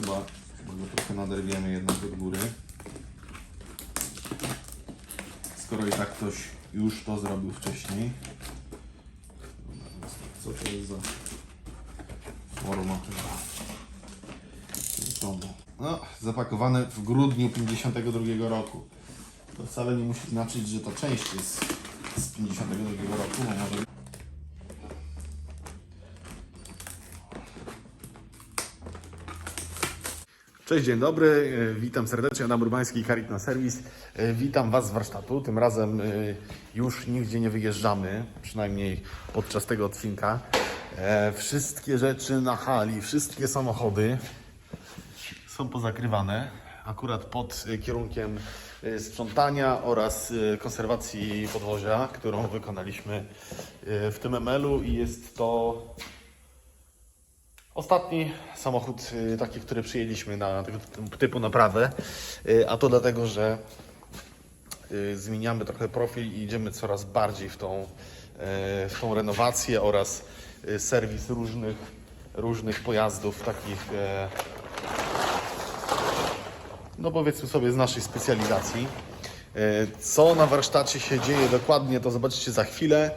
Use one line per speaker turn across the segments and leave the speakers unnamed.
chyba, chyba go trochę naderwiemy jednak od góry. Skoro i tak ktoś już to zrobił wcześniej. Co to jest za forma chyba? No, zapakowane w grudniu 52 roku. To wcale nie musi znaczyć, że to część jest z 52 roku, bo może Cześć, dzień dobry. E, Witam serdecznie. Adam Urbański, Karit na serwis. E, Witam Was z warsztatu. Tym razem e, już nigdzie nie wyjeżdżamy, przynajmniej podczas tego odcinka. Wszystkie rzeczy na hali, wszystkie samochody są pozakrywane. Akurat pod kierunkiem sprzątania oraz konserwacji podwozia, którą wykonaliśmy w tym ML-u i jest to Ostatni samochód y, taki, który przyjęliśmy na tego ty- typu naprawę, y, a to dlatego, że y, zmieniamy trochę profil i idziemy coraz bardziej w tą, w tą renowację oraz serwis różnych, różnych pojazdów takich, e, no powiedzmy sobie z naszej specjalizacji. E, Co na warsztacie się dzieje dokładnie, to zobaczycie za chwilę.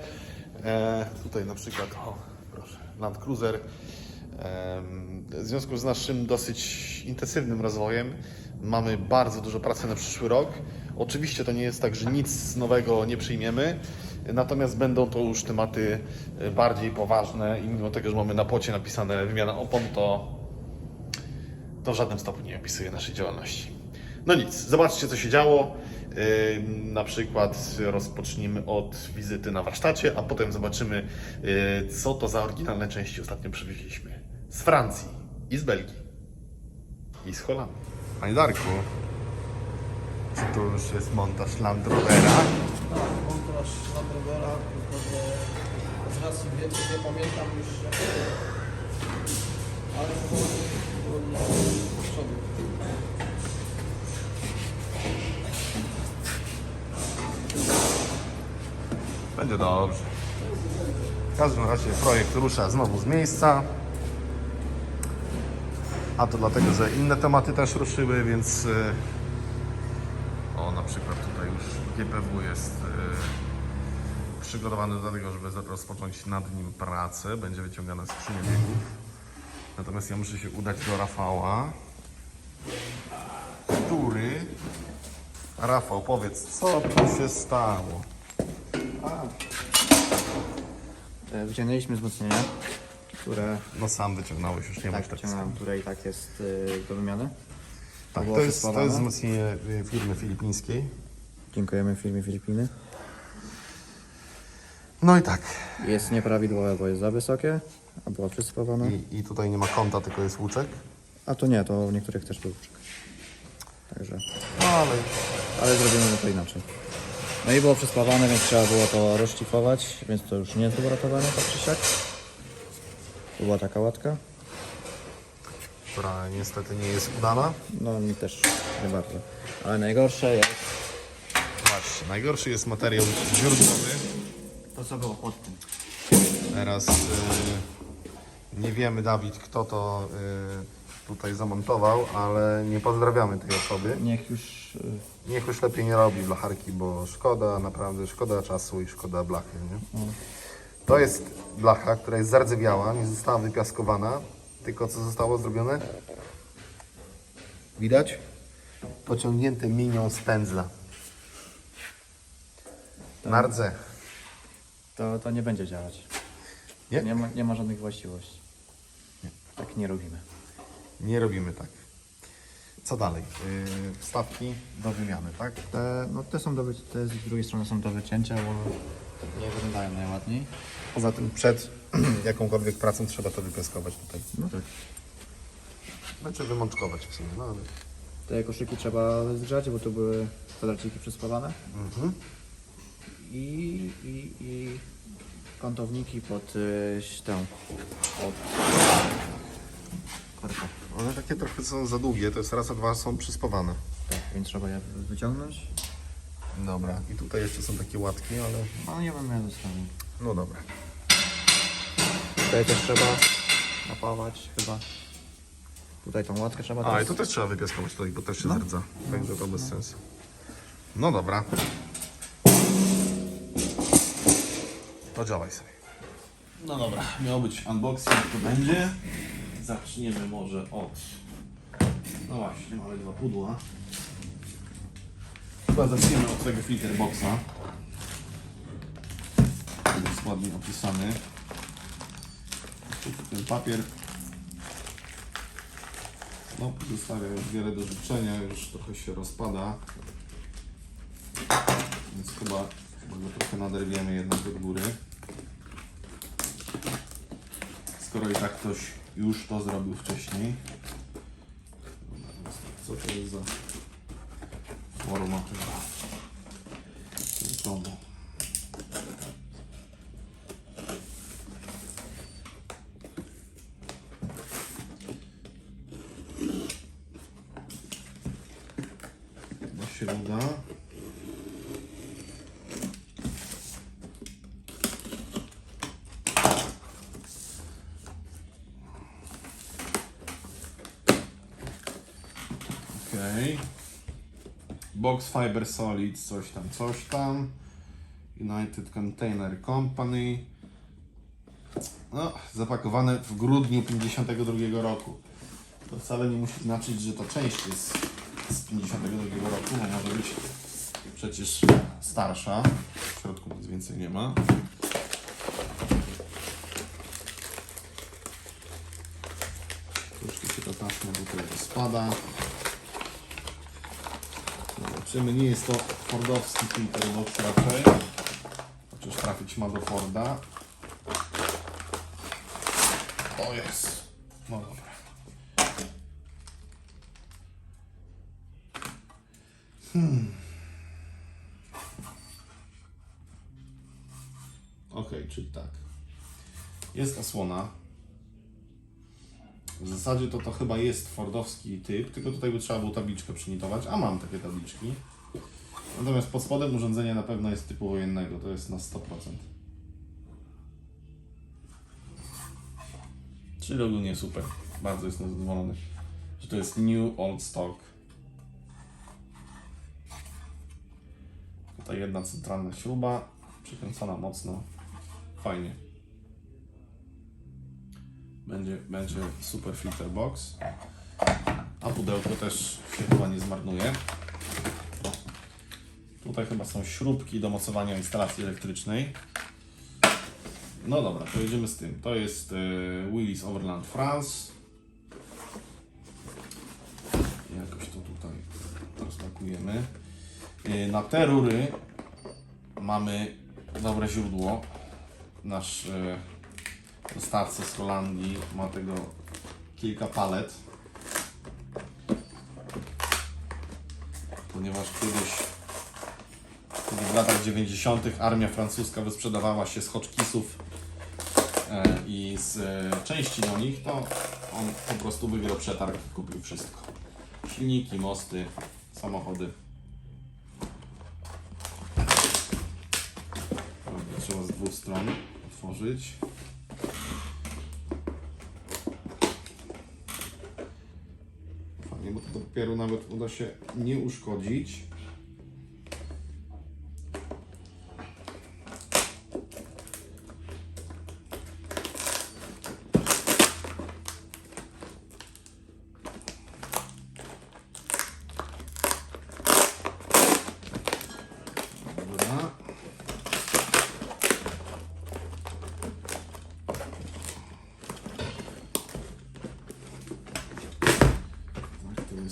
E, Tutaj na przykład, o proszę, Land Cruiser. W związku z naszym dosyć intensywnym rozwojem mamy bardzo dużo pracy na przyszły rok. Oczywiście to nie jest tak, że nic nowego nie przyjmiemy, natomiast będą to już tematy e, bardziej poważne i mimo tego, że mamy na płocie napisane wymiana opon, to to w żadnym stopniu nie opisuje naszej działalności. No nic, zobaczcie co się działo. Na przykład rozpocznijmy od wizyty na warsztacie, a potem zobaczymy, yy, co to za oryginalne części ostatnio przywieźliśmy. Z Francji i z Belgii. I z Holandii. Panie Darku, czy to już jest montaż Land Rovera?
Tak, montaż Land Rovera, tylko że z racji wieku nie pamiętam już jak ale powoli, powoli do przodu.
Będzie dobrze. W każdym razie projekt rusza znowu z miejsca. A to dlatego, że inne tematy też ruszyły, więc y, o na przykład tutaj już GPW jest y, przygotowany do tego, żeby rozpocząć nad nim pracę. Będzie wyciągana skrzynia biegów. Natomiast ja muszę się udać do Rafała, który... Rafał, powiedz, co tu się stało?
E, Wyciągnęliśmy wzmocnienie, które
No sam wyciągnąłeś, już nie
tak
masz tak
wyciągnąłem, które i tak jest y, do wymiany.
Tak,
było
to jest, to jest wzmocnienie y, firmy filipińskiej.
Dziękujemy firmie Filipiny.
No i tak.
Jest nieprawidłowe, bo jest za wysokie, a było przysypowane.
I, I tutaj nie ma kąta, tylko jest łuczek.
A to nie, to w niektórych też był łóżek. Także,
No ale
ale zrobimy to inaczej. No i było przyspawane, więc trzeba było to rozszlifować, więc to już nie jest uratowane tak czy siak. To była taka łatka.
która niestety nie jest udana.
No mi też nie bardzo. Ale najgorsze jest
Patrz, najgorszy jest materiał źródłowy.
to, co było pod tym.
Teraz y, nie wiemy, Dawid, kto to y, tutaj zamontował, ale nie pozdrawiamy tej osoby.
Niech już y,
Niech już lepiej nie robi blacharki, bo szkoda, naprawdę szkoda czasu i szkoda blachy. Nie? To jest blacha, która jest zardzewiała, nie została wypiaskowana, tylko co zostało zrobione? Widać? Pociągnięte minią z pędzla. Na rdze.
to, to nie będzie działać.
Nie?
Nie ma, nie ma żadnych właściwości. Tak nie robimy.
Nie robimy tak. Co dalej? Yy, wstawki do wymiany, tak?
Te, no te są do te z drugiej strony są do wycięcia, bo nie wyglądają najładniej.
Poza tym przed jakąkolwiek pracą trzeba to wypiaskować tutaj.
No tak.
Znaczy wymączkować w sumie, no ale...
Te koszyki trzeba zgrzać, bo tu były kwadraciki przyspawane.
Mhm.
I, i, i kątowniki pod y, tą. Pod korką.
One takie trochę są za długie, to jest raz, a dwa są przyspawane.
Tak, więc trzeba je wyciągnąć.
Dobra. I tutaj jeszcze są takie łatki, ale...
No nie wiem, ja zostawię.
No dobra.
Tutaj też trzeba napawać chyba. Tutaj tą łatkę trzeba
A,
teraz...
i to też trzeba wypiaskować tutaj, bo też się zardza. Także to bez sensu. No dobra. To działaj sobie. No dobra, miał być unboxing, to będzie. Zaczniemy może od... No właśnie, mamy dwa pudła. Chyba zaczniemy od tego filterboxa. Który jest ładnie opisany. Ten papier no, zostawia już wiele do życzenia, już trochę się rozpada. Więc chyba, chyba go trochę naderwiemy jednak od góry. Skoro i tak ktoś już to zrobił wcześniej. Co to jest za forma tego kartonu? Chyba się uda. Okej. Box Fiber Solid, coś tam, coś tam. United Container Company. No, zapakowane w grudniu 52 roku. To wcale nie musi znaczyć, że to część jest z 52 roku, bo może być przecież starsza. W środku nic więcej nie ma. Troszkę się ta taśma tutaj rozpada. Zobaczymy, nie jest to Fordowski filter box raczej. Chociaż trafić ma do Forda. O jest. No dobra. Ok, czyli tak. Jest osłona. W zasadzie to to chyba jest fordowski typ, tylko tutaj by trzeba było tabliczkę przynitować, a mam takie tabliczki. Natomiast pod spodem urządzenia na pewno jest typu wojennego, to jest na 100%. Czyli ogólnie super. Bardzo jestem zadowolony, że to jest new old stock. Tutaj jedna centralna śruba, przykręcona mocno. Fajnie. Będzie, będzie super filter box. A pudełko też się chyba nie zmarnuje. Tutaj chyba są śrubki do mocowania instalacji elektrycznej. No dobra, to jedziemy z tym. To jest e, Willis Overland France. Jakoś to tutaj rozpakujemy. E, na te rury mamy dobre źródło. Nasz e, dostawca z Holandii ma tego kilka palet. Ponieważ kiedyś, w latach 90. armia francuska wysprzedawała się z Hotchkissów e, i z e, części do nich, to on po prostu wygrał przetarg i kupił wszystko. Silniki, mosty, samochody. Trzeba z dwóch stron otworzyć. Dopiero nawet uda się nie uszkodzić.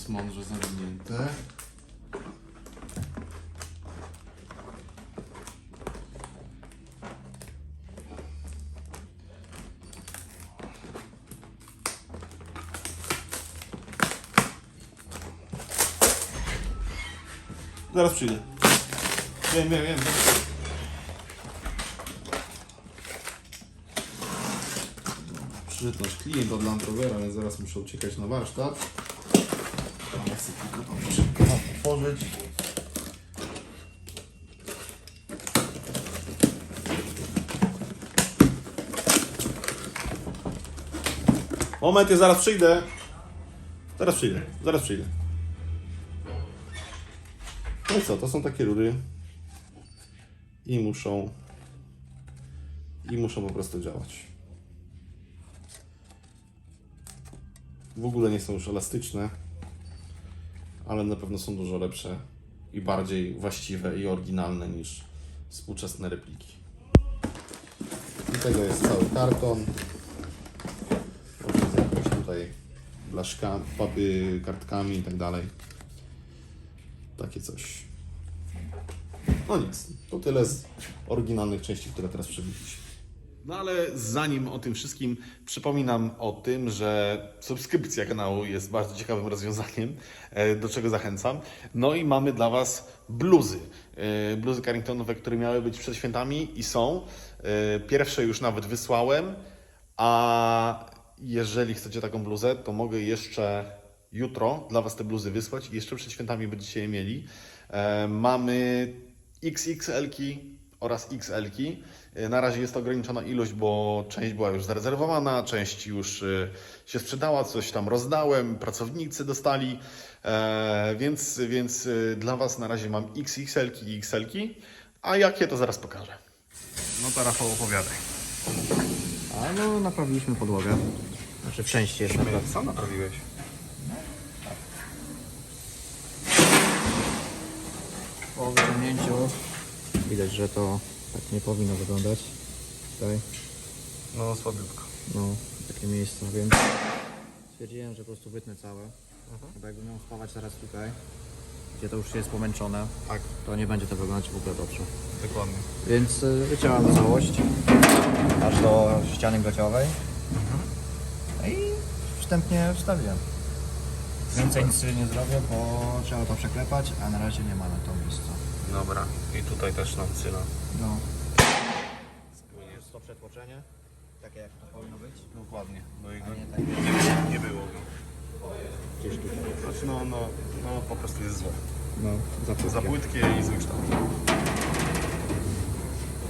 Jest mądrze zawinięte. Zaraz przyjdę. Wiem, wiem, wiem. Przyszedł nasz klient od Land Rovera, więc zaraz muszę uciekać na warsztat. Ale chcę tylko tą szybko otworzyć. Moment, ja zaraz przyjdę. Zaraz przyjdę, zaraz przyjdę. No i co, to są takie rury. I muszą... I muszą po prostu działać. W ogóle nie są już elastyczne, ale na pewno są dużo lepsze i bardziej właściwe i oryginalne niż współczesne repliki. I tego jest cały karton. Może z tutaj blaszkami, papy, kartkami i tak dalej. Takie coś. No nic, to tyle z oryginalnych części, które teraz przebiliśmy. No ale zanim o tym wszystkim, przypominam o tym, że subskrypcja kanału jest bardzo ciekawym rozwiązaniem, e, do czego zachęcam. No i mamy dla Was bluzy. E, Bluzy Carringtonowe, które miały być przed świętami i są. E, Pierwsze już nawet wysłałem, a jeżeli chcecie taką bluzę, to mogę jeszcze jutro dla Was te bluzy wysłać i jeszcze przed świętami będziecie je mieli. Mamy XXL-ki oraz XL-ki. E, Na razie jest ograniczona ilość, bo część była już zarezerwowana, część już e, się sprzedała, coś tam rozdałem, pracownicy dostali, e, więc, więc dla Was na razie mam XXL-ki i XL-ki, a jakie to zaraz pokażę. No to Rafał opowiadaj.
A no, naprawiliśmy podłogę. Znaczy w części jest naprawdę.
Sam naprawiłeś.
Po wyciągnięciu widać, że to tak nie powinno wyglądać. Tutaj,
No słabiutko.
no, takie miejsca, więc stwierdziłem, że po prostu wytnę całe. Bo jakbym miał spawać teraz tutaj, gdzie to już jest pomęczone,
Tak,
to nie będzie to wyglądać w ogóle dobrze.
dokładnie.
Więc y, wyciąłem całość aż do ściany grociowej. No i wstępnie wstawiłem. Więcej nic nie zrobię, bo trzeba to przeklepać, a na razie nie ma na to miejsca.
Dobra, i tutaj też nam cyla.
No. Jest to przetłoczenie, takie jak to powinno być.
Dokładnie, bo jego
A nie tak.
nie, nie było.
Gdzieś tutaj.
Znaczy no, no, no po prostu jest złe.
No, za płytkie.
Za płytkie i zły kształt.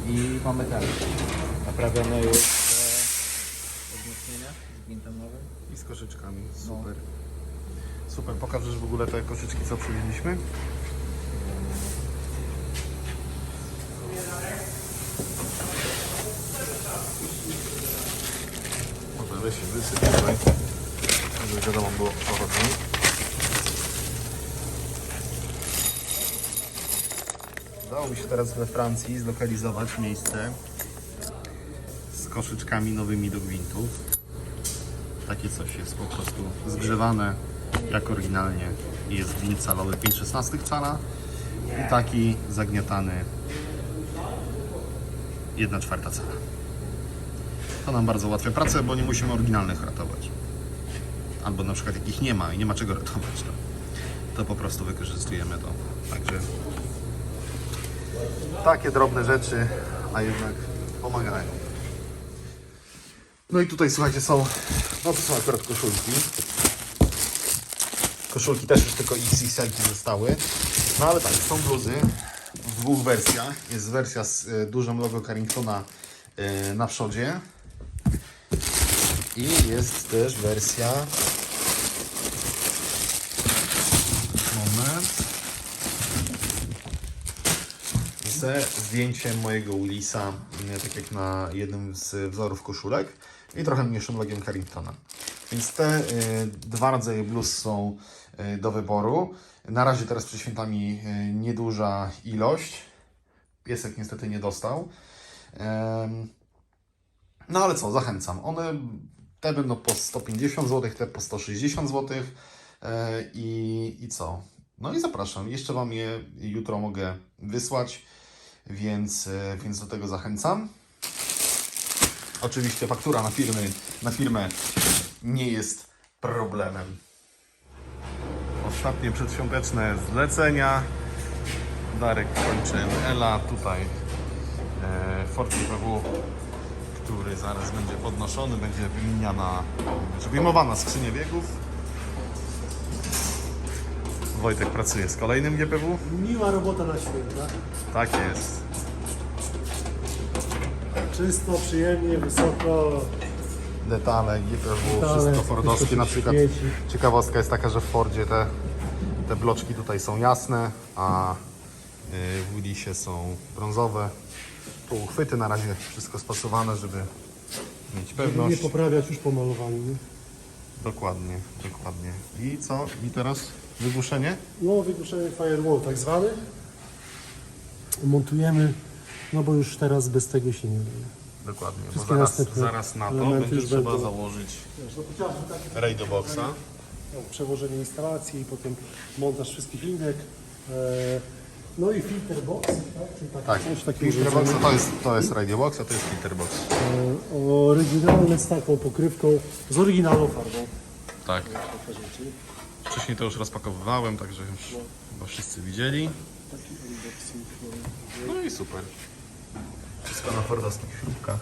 I mamy ten. Naprawione już te wzmocnienia z gwintem nowym.
I z koszyczkami, super. Super, pokażesz w ogóle te koszyczki, co przywieźliśmy? Może się wysyp tutaj, żeby wiadomo było o co chodzi. Udało mi się teraz we Francji zlokalizować miejsce z koszyczkami nowymi do gwintów. Takie coś jest po prostu zgrzewane jak oryginalnie. Jest gwint calowy 5,16 cala i taki zagniatany 1 czwarta cala. To nam bardzo ułatwia pracę, bo nie musimy oryginalnych ratować. Albo na przykład jakich nie ma i nie ma czego ratować, to, to po prostu wykorzystujemy to. Także takie drobne rzeczy, a jednak pomagają. No i tutaj słuchajcie, są, no to są akurat koszulki. Koszulki też już tylko XXL zostały. No ale tak, są bluzy dwóch wersjach. Jest wersja z e, dużym logo Carringtona e, na przodzie. I jest też wersja. Moment. ze zdjęciem mojego Ulisa, e, tak jak na jednym z wzorów koszulek i trochę mniejszym logiem Carringtona. Więc te dwa rodzaje bluz są do wyboru. Na razie teraz przed świętami y, nieduża ilość. Piesek niestety nie dostał. No ale co, zachęcam. One te będą po 150 zł, te po 160 zł. E, I, I co? No i zapraszam. Jeszcze Wam je jutro mogę wysłać, więc, e, więc do tego zachęcam. Oczywiście faktura na, firmy, na firmę nie jest problemem. Ostatnie przedświąteczne zlecenia. Darek kończy Ela tutaj e, Ford PW, który zaraz będzie podnoszony, będzie wymieniana, czy wyjmowana skrzynia biegów. Wojtek pracuje z kolejnym GPW.
Miła robota na święta.
Tak jest.
Czysto, przyjemnie, wysoko.
detale, było
Detale,
wszystko fordowskie. Na przykład
świeci.
ciekawostka jest taka, że w Fordzie te, te bloczki tutaj są jasne, a y, w Willisie są brązowe. Tu uchwyty na razie wszystko spasowane, żeby mieć
Nie
pewność.
poprawiać już po malowaniu. nie?
Dokładnie, dokładnie. I co? I teraz wygłuszenie?
No, wygłuszenie firewall tak zwany. Montujemy, no bo już teraz bez tego się nie da.
Dokładnie, bo
Wszystkie
zaraz,
następne
zaraz na to będzie trzeba założyć
Wiesz, no
radio boxa.
No, przełożenie instalacji, potem montaż wszystkich linek. E, no i filter box, tak? Czyli takie
Tak,
coś takiego
to jest, to jest radio box, a to jest filter box.
E, oryginalne z taką pokrywką, z oryginalną farbą.
Tak.
Takie rzeczy.
Wcześniej to już rozpakowywałem, także już chyba wszyscy widzieli.
Taki unboxing. no.
No i super. Wszystko na fordowskich śrubkach.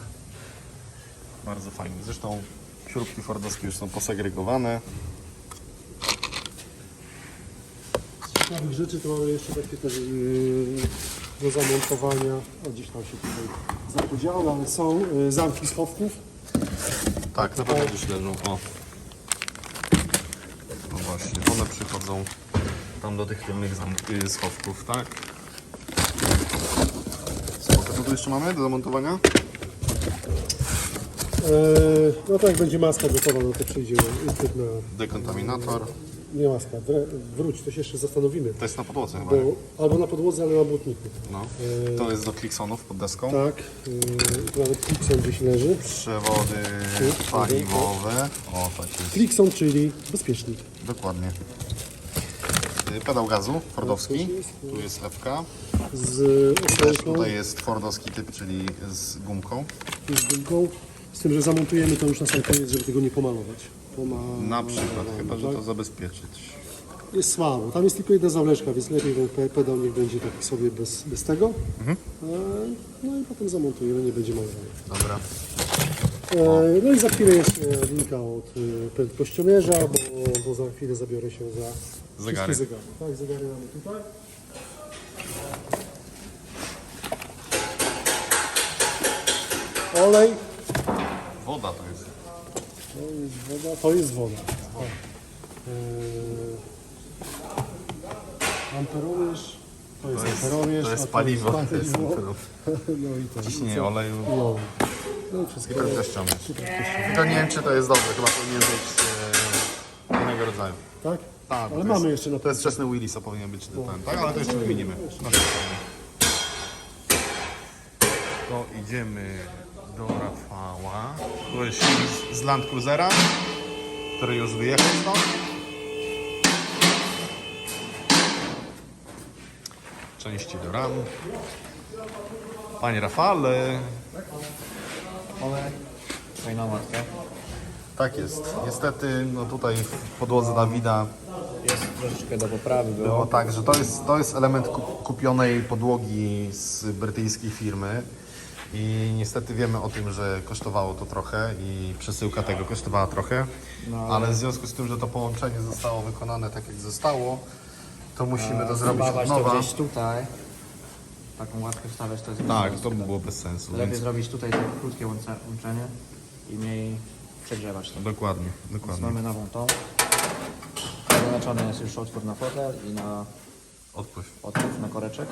Bardzo fajnie. Zresztą śrubki fordowskie już są posegregowane.
Z ciekawych rzeczy to mamy jeszcze takie też yy, do zamontowania. O, gdzieś tam się tutaj zapodziało, ale są yy, zamki schowków.
Tak, na pewno gdzieś leżą. O. No właśnie, one przychodzą tam do tych tylnych zam- y, schowków, tak? Spoko. Co tu jeszcze mamy do zamontowania?
Yy, no tak, będzie maska gotowa, no to przyjdziemy. Uchwyt na...
Dekontaminator.
Nie maska, wróć, to się jeszcze zastanowimy.
To jest na podłodze chyba.
Bo, albo na podłodze, ale na błotniku.
No. To jest do kliksonów pod deską.
Tak, yy, tu nawet Clixon gdzieś leży.
Przewody paliwowe. O, tak jest.
Clixon, czyli bezpiecznik.
Dokładnie. Y, Pedał gazu fordowski.
Tak, tu jest.
FK.
Z
Też tutaj jest fordowski typ, czyli z gumką.
z gumką. Z tym, że zamontujemy to już na sam koniec, żeby tego nie pomalować.
Na przykład, chyba że to zabezpieczyć.
Jest słabo. Tam jest tylko jedna zawleczka, więc lepiej ten pe- pedał niech będzie taki sobie bez, bez tego.
Mhm.
E, No i potem zamontujemy, nie będzie malowania.
Dobra.
E, No i za chwilę jest e, linka od e, prędkościomierza, bo, bo za chwilę zabiorę się za
Zegary.
zegary. Tak, zegary mamy tutaj. Olej.
Woda to jest.
To jest woda. To jest woda. O. Eee, amperomierz. To jest,
To jest,
amperomierz.
to
a
jest paliwo. To jest
paliwo. No i to.
Ciśnienie oleju
I olej. No i
i
wszystko.
prędkościomierz. Tylko nie wiem, czy to jest dobre. Chyba powinien być e, innego rodzaju.
Tak?
Tak,
Ale
to
mamy jeszcze na
To jest wczesny Willisa, powinien być ten, tak? Ale to jeszcze wymienimy. To idziemy do Rafała. To jest silnik z Land Cruisera, który już wyjechał stąd. Części do ram. Panie Rafale.
Fajna matka.
Tak jest. Niestety, no tutaj w podłodze Dawida
Jest troszeczkę do poprawy było.
Było tak, że to jest, to jest element kup- kupionej podłogi z brytyjskiej firmy i niestety wiemy o tym, że kosztowało to trochę i przesyłka tego kosztowała trochę, ale w związku z tym, że to połączenie zostało wykonane tak jak zostało, to musimy to zrobić od
Spawać to
nowa.
gdzieś tutaj. Taką łatkę wstawiać to jest
Tak, to by było bez sensu,
Lepiej
więc
zrobić tutaj takie krótkie łącze- łączenie i mniej przegrzewać to.
dokładnie,
Więc
dokładnie.
mamy nową tą. Zaznaczony jest już otwór na fotel i na
Odpływ.
otwór na koreczek.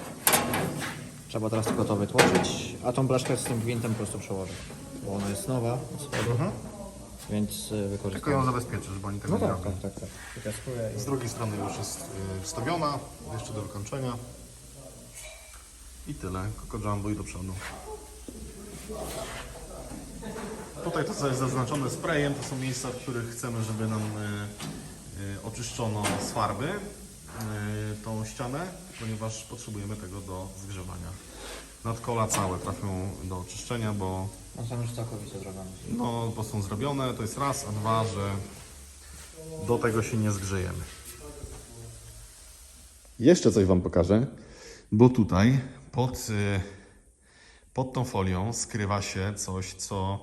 Trzeba teraz tylko to wytłoczyć, a tą blaszkę z tym gwintem po prostu przełożę. Bo ona jest nowa od spodu, więc y,
Tylko ją
wykorzystamy.
zabezpieczysz, bo oni tego
No
nie
tak,
robią.
tak, tak, tak. I
Z drugiej strony już jest y, wstawiona, jeszcze do wykończenia. I tyle, Coco Jumbo i do przodu. Tutaj to, co jest zaznaczone sprayem, to są miejsca, w których chcemy, żeby nam y, y, oczyszczono z farby tą ścianę, ponieważ potrzebujemy tego do zgrzewania. Nadkola całe trafią do oczyszczenia, bo
no, są już całkowicie zrobione.
no, bo są zrobione, to jest raz, a dwa, że do tego się nie zgrzejemy. Jeszcze coś Wam pokażę, bo tutaj pod, y, pod tą folią skrywa się coś, co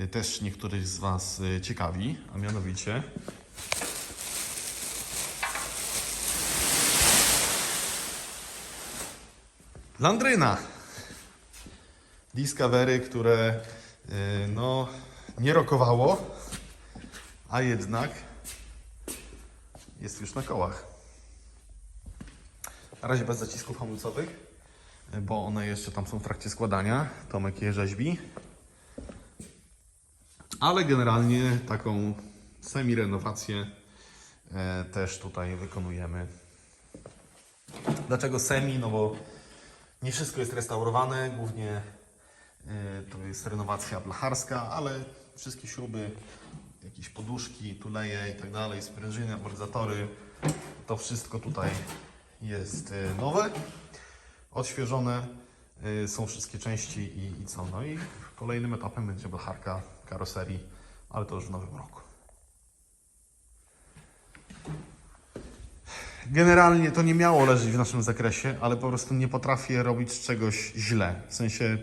y, też niektórych z Was y, ciekawi, a mianowicie landryna. Discovery, które y, no, nie rokowało, a jednak jest już na kołach. Na razie bez zacisków hamulcowych, bo one jeszcze tam są w trakcie składania. Tomek je rzeźbi. Ale generalnie taką semi-renowację e, też tutaj wykonujemy. Dlaczego semi? No bo nie wszystko jest restaurowane, głównie e, to jest renowacja blacharska, ale wszystkie śruby, jakieś poduszki, tuleje i tak dalej, sprężyny, amortyzatory, to wszystko tutaj jest e, nowe, odświeżone, e, są wszystkie części i, i co. No i kolejnym etapem będzie blacharka karoserii, ale to już w nowym roku. Generalnie to nie miało leżeć w naszym zakresie, ale po prostu nie potrafię robić czegoś źle. W sensie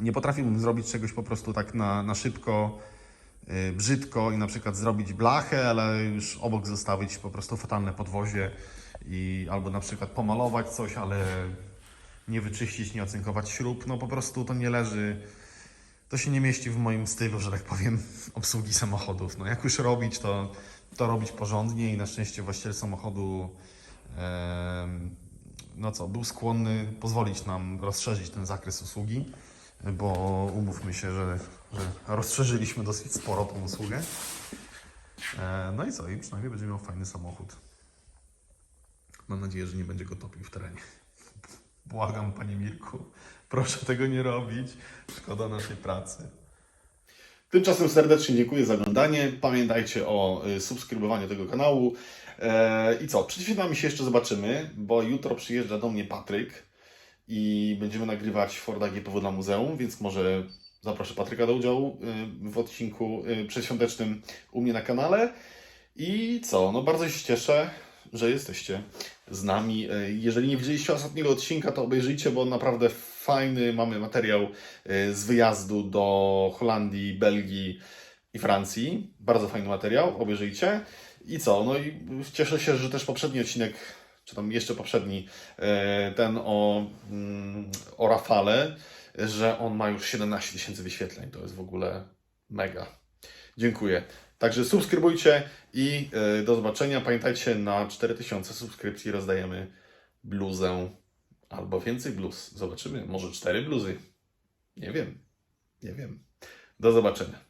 nie potrafiłbym zrobić czegoś po prostu tak na, na szybko, yy, brzydko i na przykład zrobić blachę, ale już obok zostawić po prostu fatalne podwozie i albo na przykład pomalować coś, ale nie wyczyścić, nie ocynkować śrub. No po prostu to nie leży, to się nie mieści w moim stylu, że tak powiem, obsługi samochodów. No jak już robić, to, to robić porządnie i na szczęście właściciel samochodu no co, był skłonny pozwolić nam rozszerzyć ten zakres usługi, bo umówmy się, że, że rozszerzyliśmy dosyć sporo tą usługę. E, no i co, i przynajmniej będzie miał fajny samochód. Mam nadzieję, że nie będzie go topił w terenie. Błagam, panie Mirku, proszę tego nie robić. Szkoda naszej pracy. Tymczasem serdecznie dziękuję za oglądanie. Pamiętajcie o y, subskrybowaniu tego kanału. E, I co? Przed chwilami się jeszcze zobaczymy, bo jutro przyjeżdża do mnie Patryk i będziemy nagrywać Forda GPW na muzeum, więc może zaproszę Patryka do udziału y, w odcinku y, przedświątecznym u mnie na kanale. I co? No bardzo się cieszę, że jesteście z nami. E, Jeżeli nie widzieliście ostatniego odcinka, to obejrzyjcie, bo naprawdę fajny mamy materiał e, z wyjazdu do Holandii, Belgii i Francji. Bardzo fajny materiał, obejrzyjcie. I co? No i cieszę się, że też poprzedni odcinek, czy tam jeszcze poprzedni, e, ten o, mm, o Rafale, że on ma już 17 tysięcy wyświetleń. To jest w ogóle mega. Dziękuję. Także subskrybujcie i e, do zobaczenia. Pamiętajcie, na 4000 subskrypcji rozdajemy bluzę albo więcej bluz. Zobaczymy, może cztery bluzy. Nie wiem. Nie wiem. Do zobaczenia.